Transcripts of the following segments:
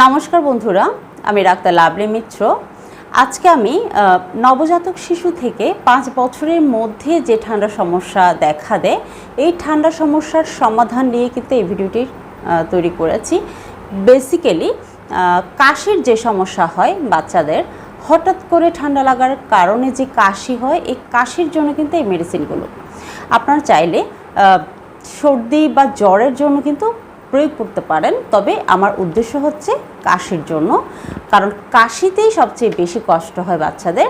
নমস্কার বন্ধুরা, আমি ডাক্তার লাভলি মিত্র। আজকে আমি নবজাতক শিশু থেকে পাঁচ বছরের মধ্যে যে ঠান্ডা সমস্যা দেখা দেয়, এই ঠান্ডা সমস্যার সমাধান নিয়ে কিন্তু এই ভিডিওটি তৈরি করেছি। বেসিক্যালি কাশির যে সমস্যা হয় বাচ্চাদের, হঠাৎ করে ঠান্ডা লাগার কারণে যে কাশি হয়, এই কাশির জন্য কিন্তু এই মেডিসিনগুলো আপনারা চাইলে সর্দি বা জ্বরের জন্য কিন্তু প্রয়োগ করতে পারেন, তবে আমার উদ্দেশ্য হচ্ছে কাশির জন্য। কারণ কাশিতেই সবচেয়ে বেশি কষ্ট হয় বাচ্চাদের।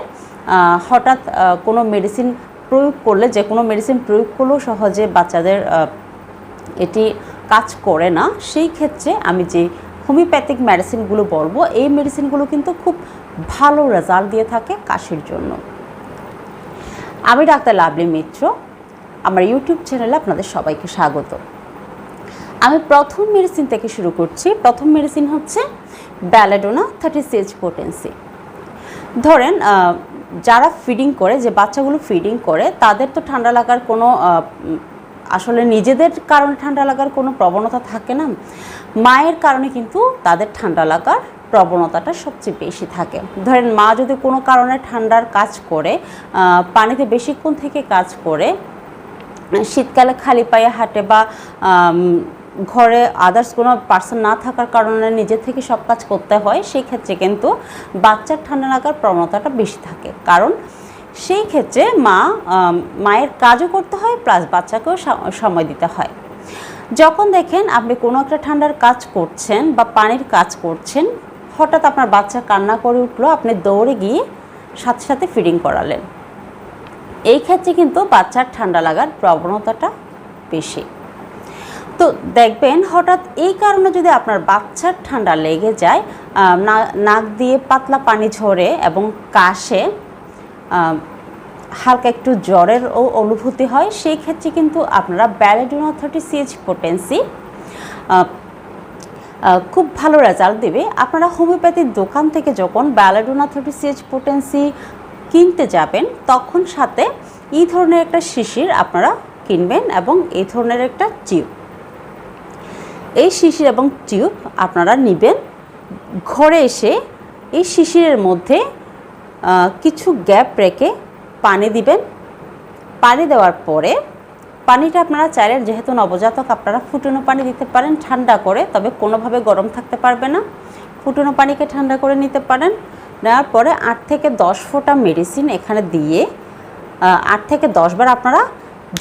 হঠাৎ কোনো মেডিসিন প্রয়োগ করলে, যে কোনো মেডিসিন প্রয়োগ করলেও সহজে বাচ্চাদের এটি কাজ করে না। সেই ক্ষেত্রে আমি যে হোমিওপ্যাথিক মেডিসিনগুলো বলব, এই মেডিসিনগুলো কিন্তু খুব ভালো রেজাল্ট দিয়ে থাকে কাশির জন্য। আমি ডাক্তার লাভলি মিত্র। আমার ইউটিউব চ্যানেলে আপনাদের সবাইকে স্বাগত। আমি প্রথম মেডিসিন থেকে শুরু করছি। প্রথম মেডিসিন হচ্ছে ব্যালাডোনা থার্টি সিএচ পোটেন্সি ধরেন যারা ফিডিং করে, যে বাচ্চাগুলো ফিডিং করে, তাদের তো ঠান্ডা লাগার কোনো আসলে নিজেদের কারণে ঠান্ডা লাগার কোনো প্রবণতা থাকে না। মায়ের কারণে কিন্তু তাদের ঠান্ডা লাগার প্রবণতাটা সবচেয়ে বেশি থাকে। ধরেন, মা যদি কোনো কারণে ঠান্ডার কাজ করে পানিতে বেশিক্ষণ থেকে কাজ করে, শীতকালে খালি পায়ে হাঁটে বা ঘরে আদার্স কোনো পার্সন না থাকার কারণে নিজে থেকে সব কাজ করতে হয়, সেই ক্ষেত্রে কিন্তু বাচ্চার ঠান্ডা লাগার প্রবণতাটা বেশি থাকে। কারণ সেই ক্ষেত্রে মা মায়ের কাজও করতে হয় প্লাস বাচ্চাকেও সময় দিতে হয়। যখন দেখেন আপনি কোনো একটা ঠান্ডার কাজ করছেন বা পানির কাজ করছেন, হঠাৎ আপনার বাচ্চা কান্না করে উঠল, আপনি দৌড়ে গিয়ে সাথে সাথে ফিডিং করালেন। এই ক্ষেত্রে কিন্তু বাচ্চার ঠান্ডা লাগার প্রবণতাটা বেশি। তো দেখবেন হঠাৎ এই কারণে যদি আপনার বাচ্চার ঠান্ডা লেগে যায় নাক দিয়ে পাতলা পানি ঝরে এবং কাশে হালকা একটু জ্বরের ও অনুভূতি হয়, সেই ক্ষেত্রে কিন্তু আপনারা ব্যালেডোনা থার্টি সিএচ পোটেন্সি খুব ভালো রেজাল্ট দেবে। আপনারা হোমিওপ্যাথির দোকান থেকে যখন ব্যালাডোনা থার্টি সিএচ পোটেন্সি কিনতে যাবেন, তখন সাথে এই ধরনের একটা শিশির আপনারা কিনবেন এবং এই ধরনের একটা টিউব। এই শিশির এবং টিউব আপনারা নেবেন। ঘরে এসে এই শিশিরের মধ্যে কিছু গ্যাপ রেখে পানি দিবেন। পানি দেওয়ার পরে পানিটা আপনারা চাইলে যেহেতু নবজাতক আপনারা ফুটনো পানি দিতে পারেন ঠান্ডা করে, তবে কোনোভাবে গরম থাকতে পারবে না। ফুটনো পানিকে ঠান্ডা করে নিতে পারেন। নেওয়ার পরে আট থেকে দশ ফোঁটা মেডিসিন এখানে দিয়ে আট থেকে দশবার আপনারা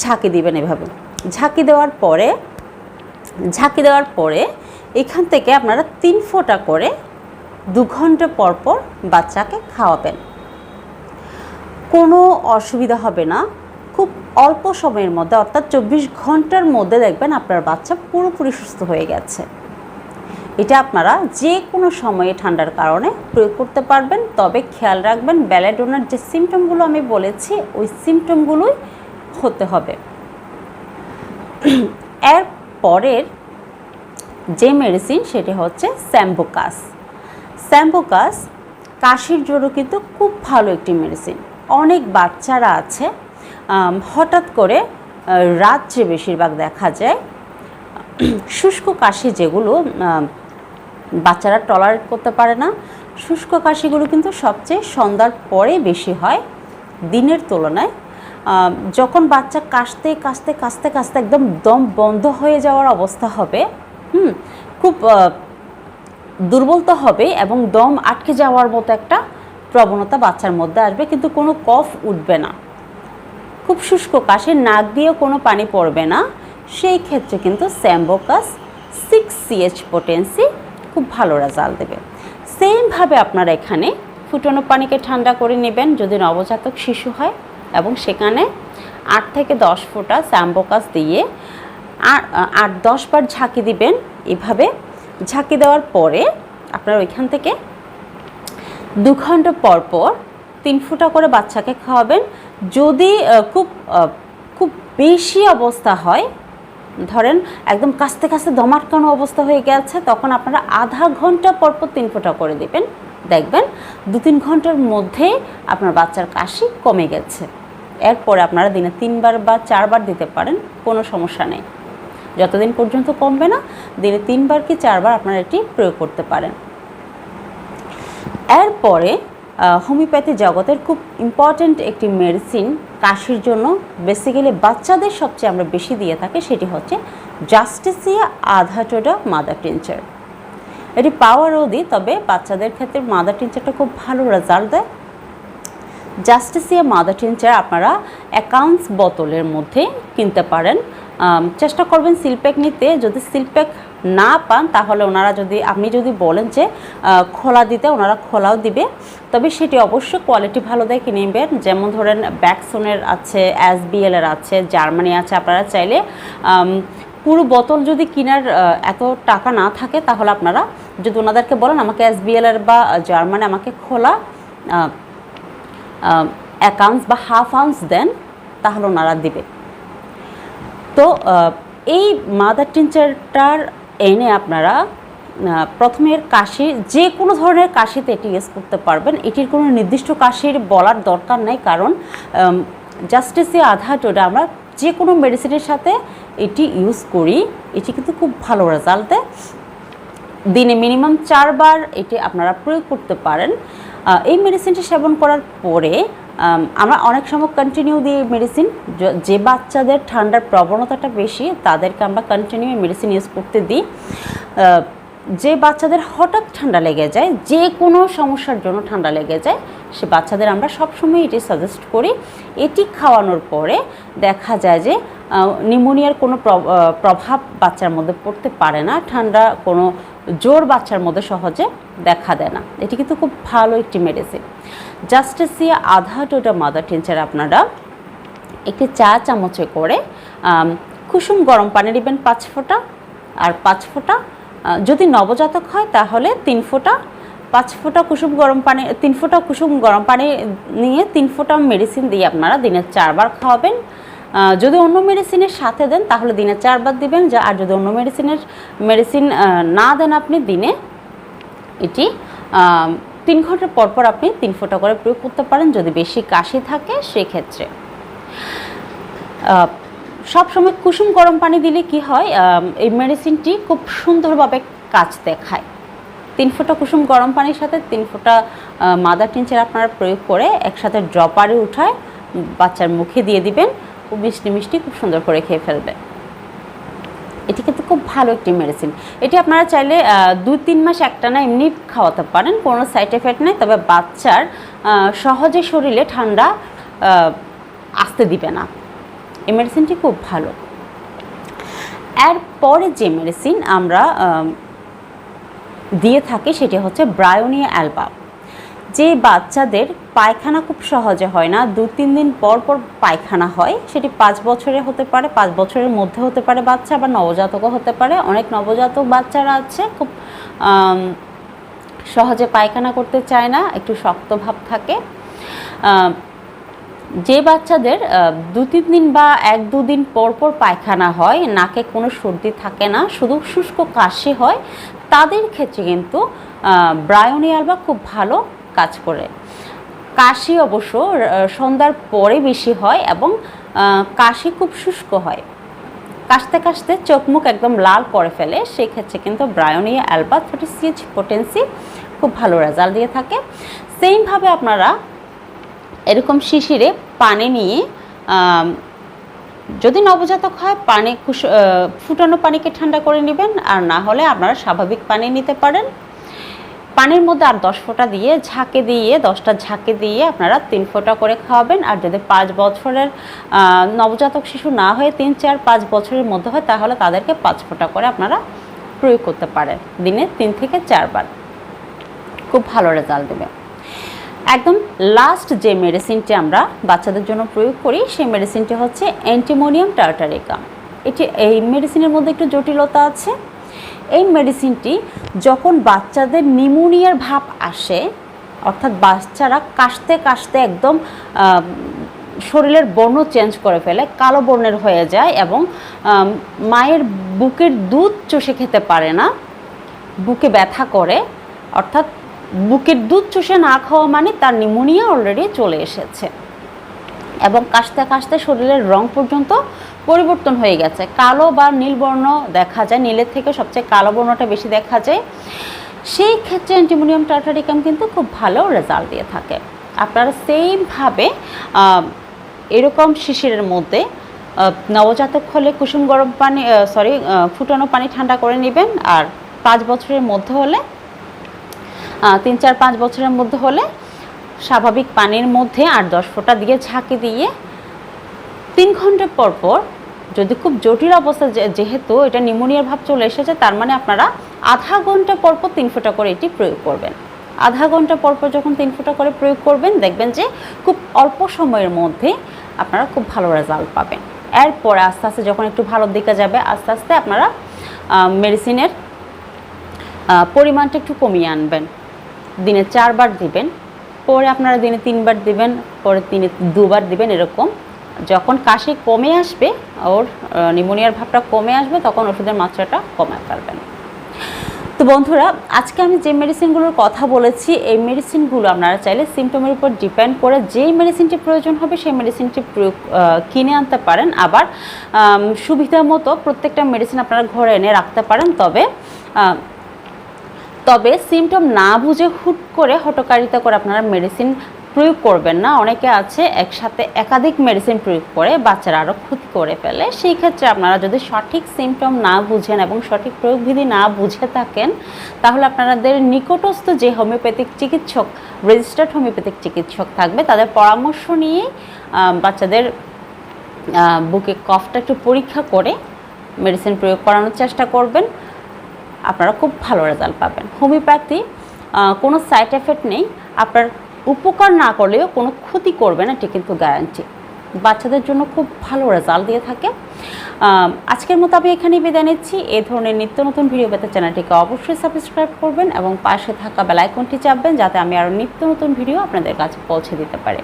ঝাঁকি দিবেন এভাবে। ঝাঁকি দেওয়ার পরে ঝাঁকি দেওয়ার পরে এখান থেকে আপনারা তিন ফোঁটা করে দু ঘণ্টা পর পর বাচ্চাকে খাওয়াবেন। কোনো অসুবিধা হবে না। খুব অল্প সময়ের মধ্যে, অর্থাৎ চব্বিশ ঘণ্টার মধ্যে দেখবেন আপনার বাচ্চা পুরোপুরি সুস্থ হয়ে গেছে। এটা আপনারা যে কোনো সময়ে ঠান্ডার কারণে প্রয়োগ করতে পারবেন। তবে খেয়াল রাখবেন, ব্যালাডোনার যে সিমটমগুলো আমি বলেছি, ওই সিমটমগুলোই হতে হবে। পরের যে মেডিসিন সেটি হচ্ছে স্যাম্বোকাস। স্যাম্বোকাস কাশির জন্য কিন্তু খুব ভালো একটি মেডিসিন অনেক বাচ্চারা আছে হঠাৎ করে রাত্রে বেশিরভাগ দেখা যায়, শুষ্ক কাশি যেগুলো বাচ্চারা টলারেট করতে পারে না। শুষ্ক কাশিগুলো কিন্তু সবচেয়ে সন্ধ্যার পরে বেশি হয়, দিনের তুলনায় যখন বাচ্চা কাশতে কাশতে কাশতে কাশতে একদম দম বন্ধ হয়ে যাওয়ার অবস্থা হবে, হুম, খুব দুর্বল তো হবে এবং দম আটকে যাওয়ার মতো একটা প্রবণতা বাচ্চার মধ্যে আসবে, কিন্তু কোনো কফ উঠবে না। খুব শুষ্ক কাশে নাক দিয়েও কোনো পানি পড়বে না। সেই ক্ষেত্রে কিন্তু স্যাম্বোকাস সিক্স সিএচ পোটেন্সি খুব ভালো রেজাল্ট দেবে। সেমভাবে আপনারা এখানে ফুটনো পানিকে ঠান্ডা করে নেবেন, যদি নবজাতক শিশু হয়। এবং সেখানে আট থেকে দশ ফোঁটা স্যাম্বোকাস দিয়ে আট দশ বার ঝাঁকি দিবেন। এভাবে ঝাঁকি দেওয়ার পরে আপনার ওইখান থেকে দু ঘণ্টা পর পর তিন ফুটা করে বাচ্চাকে খাওয়াবেন। যদি খুব খুব বেশি অবস্থা হয়, ধরেন একদম কাস্তে কাস্তে দমাটকানো অবস্থা হয়ে গেছে, তখন আপনারা আধা ঘণ্টা পর পর তিন ফোঁটা করে দিবেন। দেখবেন দু তিন ঘণ্টার মধ্যে আপনার বাচ্চার কাশি কমে গেছে। এরপরে আপনারা দিনে তিনবার বা চারবার দিতে পারেন, কোনো সমস্যা নেই। যতদিন পর্যন্ত কমবে না, দিনে তিনবার কি চারবার আপনারা এটি প্রয়োগ করতে পারেন। এরপরে হোমিওপ্যাথি জগতের খুব ইম্পর্ট্যান্ট একটি মেডিসিন কাশির জন্য বেসিক্যালি বাচ্চাদের সবচেয়ে আমরা বেশি দিয়ে থাকি, সেটি হচ্ছে জাস্টিসিয়া আধাটোডা মাদার টিনচার এটি পাওয়ারও দিই তবে বাচ্চাদের ক্ষেত্রে মাদার টিনচারটা খুব ভালো রেজাল্ট দেয়। জাস্টিসিয়া মাদার টিনচার আপনারা অ্যাকাউন্টস বোতলের মধ্যে কিনতে পারেন। চেষ্টা করবেন সিলপ্যাক নিতে। যদি সিলপ্যাক না পান, তাহলে ওনারা যদি, আপনি যদি বলেন যে খোলা দিতে, ওনারা খোলাও দিবে। তবে সেটি অবশ্যই কোয়ালিটি ভালো দেখে নেবেন। যেমন ধরেন ব্যাকসনের আছে এসবিএল এর আছে জার্মানি আছে, আপনারা চাইলে পুরো বোতল যদি কেনার এত টাকা না থাকে, তাহলে আপনারা যদি ওনাদেরকে বলেন, আমাকে এসবিএল এর বা জার্মানি আমাকে খোলা। অ্যাকাউন্টস বা হাফ আউন্স দেন, তাহলে ওনারা দিবে। তো এই মাদার টিনচারটার এনে আপনারা প্রথমের কাশি, যে কোনো ধরনের কাশিতে এটি ইউজ করতে পারবেন। এটির কোনো নির্দিষ্ট কাশির বলার দরকার নেই, কারণ জাস্টিসে আধা টোটা আমরা যে কোনো মেডিসিনের সাথে এটি ইউজ করি। এটি কিন্তু খুব ভালো রেজাল্ট দেয় দিনে মিনিমাম চারবার এটি আপনারা প্রয়োগ করতে পারেন। এই মেডিসিনটি সেবন করার পরে আমরা অনেক সময় কন্টিনিউ দিই মেডিসিন যে বাচ্চাদের ঠান্ডার প্রবণতাটা বেশি, তাদেরকে আমরা কন্টিনিউ মেডিসিন ইউজ করতে দিই। যে বাচ্চাদের হঠাৎ ঠান্ডা লেগে যায়, যে কোনো সমস্যার জন্য ঠান্ডা লেগে যায়, সে বাচ্চাদের আমরা সবসময় এটি সাজেস্ট করি। এটি খাওয়ানোর পরে দেখা যায় যে নিউমোনিয়ার কোনো প্র- প্রভাব বাচ্চার মধ্যে পড়তে পারে না। ঠান্ডা কোনো জোর বাচ্চার মধ্যে সহজে দেখা দেয় না। এটি কিন্তু খুব ভালো একটি মেডিসিন জাস্টিসিয়া আধা টোটা মাদার টিনচার আপনারা একটি চা চামচে করে কুসুম গরম পানি দিবেন পাঁচ ফোঁটা। আর পাঁচ ফোঁটা যদি নবজাতক হয় তাহলে তিন ফোঁটা। পাঁচ ফোঁটা কুসুম গরম পানি, তিন ফোঁটা কুসুম গরম পানি নিয়ে তিন ফোঁটা মেডিসিন দিয়ে আপনারা দিনে চারবার খাওয়াবেন। যদি অন্য মেডিসিনের সাথে দেন, তাহলে দিনে চারবার দিবেন যা আর যদি অন্য মেডিসিনের মেডিসিন না দেন আপনি, দিনে এটি তিন ঘণ্টার পর পর আপনি তিন ফোঁটা করে প্রয়োগ করতে পারেন। যদি বেশি কাশি থাকে, সেক্ষেত্রে। সব সময় কুসুম গরম পানি দিলে কি হয় এই মেডিসিনটি খুব সুন্দরভাবে কাজ দেখায়। তিন ফোঁটা কুসুম গরম পানির সাথে তিন ফোঁটা মাদার টিনচার আপনারা প্রয়োগ করে একসাথে ড্রপারে উঠায়, বাচ্চার মুখে দিয়ে দিবেন। ও মিষ্টি মিষ্টি, খুব সুন্দর করে খেয়ে ফেলবে। এটি কিন্তু খুব ভালো একটি মেডিসিন এটি আপনারা চাইলে দুই তিন মাস একটানা এমনি খাওয়াতে পারেন, কোনো সাইড এফেক্ট নেই, তবে বাচ্চার সহজে শরীরে ঠান্ডা আসতে দিবে না। এই মেডিসিনটি খুব ভালো। এরপরে যে মেডিসিন আমরা দিয়ে থাকি সেটি হচ্ছে ব্রায়োনিয়া অ্যালবা। যে বাচ্চাদের পায়খানা খুব সহজে হয় না, দু তিন দিন পর পর পায়খানা হয়, সেটি পাঁচ বছরে হতে পারে, পাঁচ বছরের মধ্যে হতে পারে বাচ্চা বা নবজাতকও হতে পারে। অনেক নবজাতক বাচ্চারা আছে, খুব সহজে পায়খানা করতে চায় না, একটু শক্ত ভাব থাকে। যে বাচ্চাদের দু তিন দিন বা এক দুদিন পর পর পায়খানা হয়, নাকে কোনো সর্দি থাকে না, শুধু শুষ্ক কাশি হয়, তাদের ক্ষেত্রে কিন্তু ব্রায়োনিয়ালবা খুব ভালো কাজ করে। কাশি অবশ্য সন্ধ্যার পরে বেশি হয় এবং কাশি খুব শুষ্ক হয়। কাশতে কাশতে চোখ মুখ একদম লাল করে ফেলে, সেক্ষেত্রে কিন্তু ব্রায়োনিয়া অ্যালবা পোটেন্সি খুব ভালো রেজাল্ট দিয়ে থাকে। সেমভাবে আপনারা এরকম শিশিরে পানি নিয়ে যদি নবজাতক হয়, পানি ফুটানো পানিকে ঠান্ডা করে নেবেন, আর না হলে আপনারা স্বাভাবিক পানি নিতে পারেন। পানির মধ্যে আর দশ ফোঁটা দিয়ে ঝাঁকে দিয়ে, দশটা ঝাঁকে দিয়ে আপনারা তিন ফোঁটা করে খাওয়াবেন। আর যদি পাঁচ বছরের নবজাতক শিশু না হয়ে তিন, চার, পাঁচ বছরের মধ্যে হয়, তাহলে তাদেরকে পাঁচ ফোঁটা করে আপনারা প্রয়োগ করতে পারেন। দিনে তিন থেকে চারবার। খুব ভালো রেজাল্ট দেবে। একদম লাস্ট যে মেডিসিনটি আমরা বাচ্চাদের জন্য প্রয়োগ করি, সেই মেডিসিনটি হচ্ছে অ্যান্টিমোনিয়াম টার্টারিকাম এটি, এই মেডিসিনের মধ্যে একটু জটিলতা আছে। এই মেডিসিনটি যখন বাচ্চাদের নিউমোনিয়ার ভাব আসে, অর্থাৎ বাচ্চারা কাশতে কাশতে একদম শরীরের বর্ণ চেঞ্জ করে ফেলে, কালো বর্ণের হয়ে যায় এবং মায়ের বুকের দুধ চষে খেতে পারে না, বুকে ব্যথা করে, অর্থাৎ বুকের দুধ চষে না খাওয়া মানে তার নিমোনিয়া অলরেডি চলে এসেছে। এবং কাশতে কাশতে শরীরের রং পর্যন্ত পরিবর্তন হয়ে গেছে। কালো বা নীল বর্ণ দেখা যায়, নীলের থেকে সবচেয়ে কালো বর্ণটা বেশি দেখা যায়। সেই ক্ষেত্রে অ্যান্টিমোনিয়াম টার্টারিকাম কিন্তু খুব ভালো রেজাল্ট দিয়ে থাকে। আপনারা সেমভাবে এরকম শিশিরের মধ্যে নবজাতক হলে কুসুম গরম পানি সরি ফুটানো পানি ঠান্ডা করে নেবেন। আর পাঁচ বছরের মধ্যে হলে তিন চার পাঁচ বছরের মধ্যে হলে স্বাভাবিক পানির মধ্যে আর দশ ফোঁটা দিয়ে ঝাঁকি দিয়ে তিন ঘণ্টা পর পর যদি খুব জটিল অবস্থা যেহেতু এটা নিউমোনিয়ার ভাব চলে এসেছে, তার মানে আপনারা আধা ঘণ্টা পর পর তিন ফোঁটা করে এটি প্রয়োগ করবেন। আধা ঘণ্টা পর পর যখন তিন ফোঁটা করে প্রয়োগ করবেন, দেখবেন যে খুব অল্প সময়ের মধ্যে আপনারা খুব ভালো রেজাল্ট পাবেন। এরপরে আস্তে আস্তে যখন একটু ভালোর দিকে যাবে, আস্তে আস্তে আপনারা মেডিসিনের পরিমাণটা একটু কমিয়ে আনবেন। দিনে চারবার দিবেন। পরে আপনারা দিনে তিনবার দিবেন, পরে দিনে দুবার দিবেন এরকম। যখন কাশি কমে আসবে, ওর নিউমোনিয়ার ভাবটা কমে আসবে, তখন ওষুধের মাত্রাটা কমাতে পারবেন তো বন্ধুরা, আজকে আমি যে মেডিসিনগুলোর কথা বলেছি, এই মেডিসিনগুলো আপনারা চাইলে সিমটমের উপর ডিপেন্ড করে যেই মেডিসিনটি প্রয়োজন হবে, সেই মেডিসিনটি প্রয়োগ কিনে আনতে পারেন। আবার সুবিধা মতো প্রত্যেকটা মেডিসিন আপনারা ঘরে এনে রাখতে পারেন। তবে তবে সিমটম না বুঝে হুট করে হটকারিতা করে আপনারা মেডিসিন প্রয়োগ করবেন না। অনেকে আছে একসাথে একাধিক মেডিসিন প্রয়োগ করে বাচ্চারা আরও ক্ষতি করে ফেলে। সেই ক্ষেত্রে আপনারা যদি সঠিক সিমটম না বুঝেন এবং সঠিক প্রয়োগবিধি না বুঝে থাকেন, তাহলে আপনাদের নিকটস্থ যে হোমিওপ্যাথিক চিকিৎসক রেজিস্টার্ড হোমিওপ্যাথিক চিকিৎসক থাকবে, তাদের পরামর্শ নিয়ে বাচ্চাদের বুকে কফটা একটু পরীক্ষা করে মেডিসিন প্রয়োগ করানোর চেষ্টা করবেন। আপনারা খুব ভালো রেজাল্ট পাবেন। হোমিওপ্যাথি কোনো সাইড এফেক্ট নেই। আপনার উপকার না করলেও কোনো ক্ষতি করবে না, এটি কিন্তু গ্যারান্টি বাচ্চাদের জন্য খুব ভালো রেজাল্ট দিয়ে থাকে। আজকের মতো আমি এখানেই বিদায় নিচ্ছি। এই ধরনের নিত্য নতুন ভিডিও পেতে চ্যানেলটিকে অবশ্যই সাবস্ক্রাইব করবেন এবং পাশে থাকা বেলাইকনটি চাপবেন যাতে আমি আরও নিত্য নতুন ভিডিও আপনাদের কাছে পৌঁছে দিতে পারি।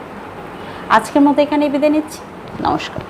আজকের মতো এখানেই বিদায় নিচ্ছি। নমস্কার।